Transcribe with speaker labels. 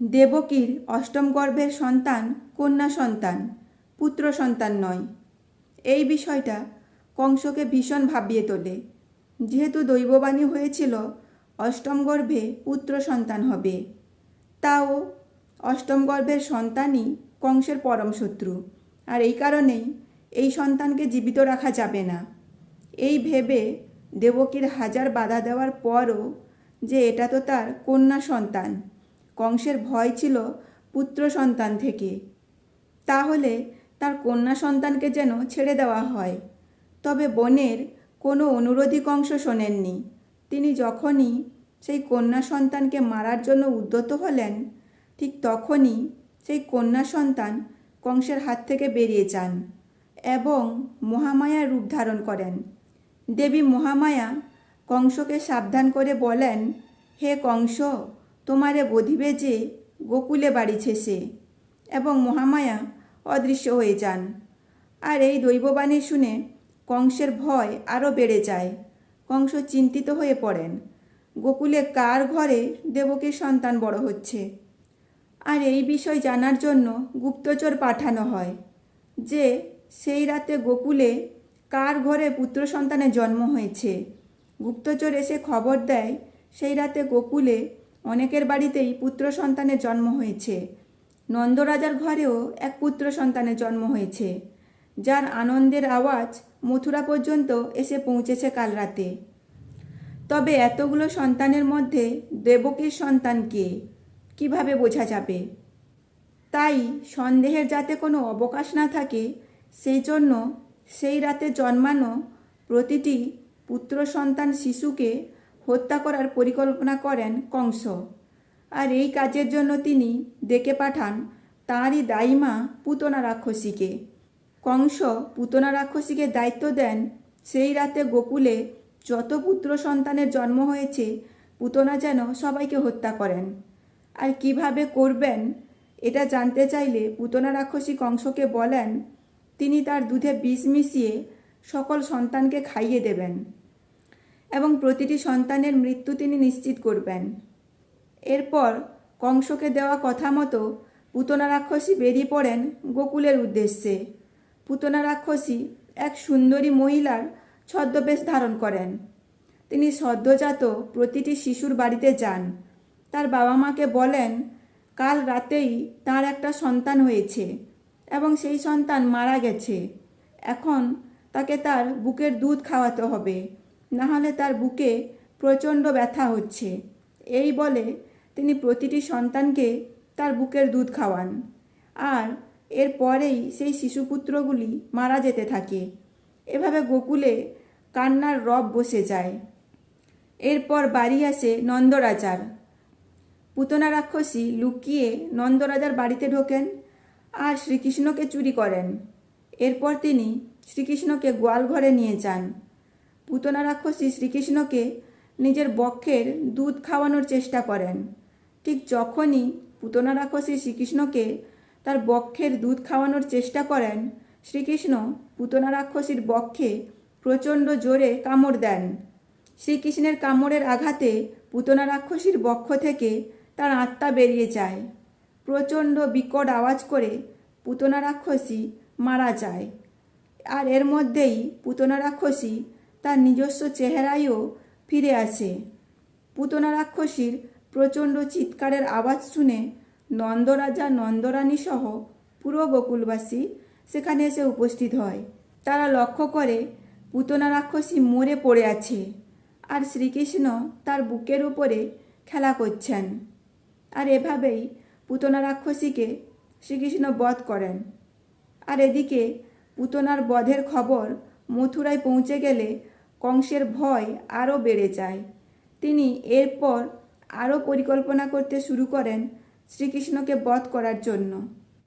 Speaker 1: দেবকীর অষ্টম গর্ভের সন্তান, কন্যা সন্তান, পুত্র সন্তান নয়। এই বিষয়টা কংসকে ভীষণ ভাবিয়ে তোলে। যেহেতু দৈববাণী হয়েছিল, অষ্টম গর্ভে পুত্র সন্তান হবে। তাও অষ্টম গর্ভের সন্তানই কংসের পরম শত্রু। আর এই কারণেই এই সন্তানকে জীবিত রাখা যাবে না। এই ভেবে দেবকীর হাজার বাধা দেওয়ার পরও যে এটা তো তার কন্যা সন্তান কংসের ভয় ছিল পুত্র সন্তান থেকে। তাহলে তার কন্যা সন্তানকে যেন ছেড়ে দেওয়া হয়। তবে বনের কোনো অনুরোধী কংস শোনেননি। তিনি যখনই সেই কন্যা সন্তানকে মারার জন্য উদ্যত হলেন, ঠিক তখনই সেই কন্যা সন্তান কংসের হাত থেকে বেরিয়ে যান এবং মহামায়ার রূপ ধারণ করেন। দেবী মহামায়া কংসকে সাবধান করে বলেন, হে কংস তোমারে বধিবে যে গোকুলে বাড়িছে সে এবং মহামায়া অদৃশ্য হয়ে যান। আর এই দৈববাণী শুনে কংসের ভয় আরও বেড়ে যায়। কংস চিন্তিত হয়ে পড়েন, গোকুলে কার ঘরে দেবকীর সন্তান বড় হচ্ছে? আর এই বিষয় জানার জন্য গুপ্তচর পাঠানো হয় যে সেই রাতে গোকুলে কার ঘরে পুত্র সন্তানের জন্ম হয়েছে। গুপ্তচর এসে খবর দেয়, সেই রাতে গোকুলে অনেকের বাড়িতেই পুত্র সন্তানের জন্ম হয়েছে। নন্দরাজার ঘরেও এক পুত্র সন্তানের জন্ম হয়েছে। যার আনন্দের আওয়াজ মথুরা পর্যন্ত এসে পৌঁছেছে কাল রাতে। তবে এতগুলো সন্তানের মধ্যে দেবকীর সন্তান কে? কীভাবে বোঝা যাবে? তাই সন্দেহের যাতে কোনো অবকাশ না থাকে, সেই জন্য সেই রাতে জন্মানো প্রতিটি পুত্র সন্তান শিশুকে হত্যা করার পরিকল্পনা করেন কংস। আর এই কাজের জন্য তিনি ডেকে পাঠান তাঁরই দাইমা পুতনা রাক্ষসীকে। কংস পুতনা রাক্ষসীকে দায়িত্ব দেন সেই রাতে গোকুলে যত পুত্র সন্তানের জন্ম হয়েছে, পুতনা যেন সবাইকে হত্যা করেন। আর কীভাবে করবেন, এটা জানতে চাইলে পুতনা রাক্ষসী কংসকে বলেন, তিনি তার দুধে বিষ মিশিয়ে সকল সন্তানকে খাইয়ে দেবেন। এবং প্রতিটি সন্তানের মৃত্যু তিনি নিশ্চিত করবেন। এরপর কংসকে দেওয়া কথা মতো পুতনা রাক্ষসী বেরিয়ে পড়েন গোকুলের উদ্দেশ্যে। পুতনা রাক্ষসী এক সুন্দরী মহিলার ছদ্মবেশ ধারণ করেন। তিনি সদ্যজাত প্রতিটি শিশুর বাড়িতে যান। তার বাবা মাকে বলেন, কাল রাতেই তার একটা সন্তান হয়েছে এবং সেই সন্তান মারা গেছে। এখন তাকে তার বুকের দুধ খাওয়াতে হবে। নাহলে তার বুকে প্রচণ্ড ব্যথা হচ্ছে। এই বলে তিনি প্রতিটি সন্তানকে তার বুকের দুধ খাওয়ান। আর এরপরেই সেই শিশুপুত্রগুলি মারা যেতে থাকে। এভাবে গোকুলে কান্নার রব বসে যায়। এরপর বাড়ি আসে নন্দরাজার। পুতনা রাক্ষসী লুকিয়ে নন্দরাজার বাড়িতে ঢোকেন আর শ্রীকৃষ্ণকে চুরি করেন। এরপর তিনি শ্রীকৃষ্ণকে গোয়াল ঘরে নিয়ে যান। পুতনা রাক্ষসী শ্রীকৃষ্ণকে নিজের বক্ষের দুধ খাওয়ানোর চেষ্টা করেন। ঠিক যখনই পুতনা রাক্ষসী শ্রীকৃষ্ণকে তার বক্ষের দুধ খাওয়ানোর চেষ্টা করেন, শ্রীকৃষ্ণ পুতনা রাক্ষসীর বক্ষে প্রচণ্ড জোরে কামড় দেন। শ্রীকৃষ্ণের কামড়ের আঘাতে পুতনা রাক্ষসীর বক্ষ থেকে তার আত্মা বেরিয়ে যায়। প্রচণ্ড বিকট আওয়াজ করে পুতনা রাক্ষসী মারা যায়। আর এর মধ্যেই পুতনা রাক্ষসী তার নিজস্ব চেহারায়ও ফিরে আসে। পুতনা রাক্ষসীর প্রচণ্ড চিৎকারের আওয়াজ শুনে নন্দরাজা নন্দরানী সহ পুরো গোকুলবাসী সেখানে এসে উপস্থিত হয়। তারা লক্ষ্য করে পুতনা রাক্ষসী মরে পড়ে আছে আর শ্রীকৃষ্ণ তার বুকের উপরে খেলা করছেন। আর এভাবেই পুতনা রাক্ষসীকে শ্রীকৃষ্ণ বধ করেন। আর এদিকে পুতনার বধের খবর মথুরায় পৌঁছে গেলে কংসের ভয় আরও বেড়ে যায়। তিনি এরপর আরও পরিকল্পনা করতে শুরু করেন শ্রীকৃষ্ণকে বধ করার জন্য।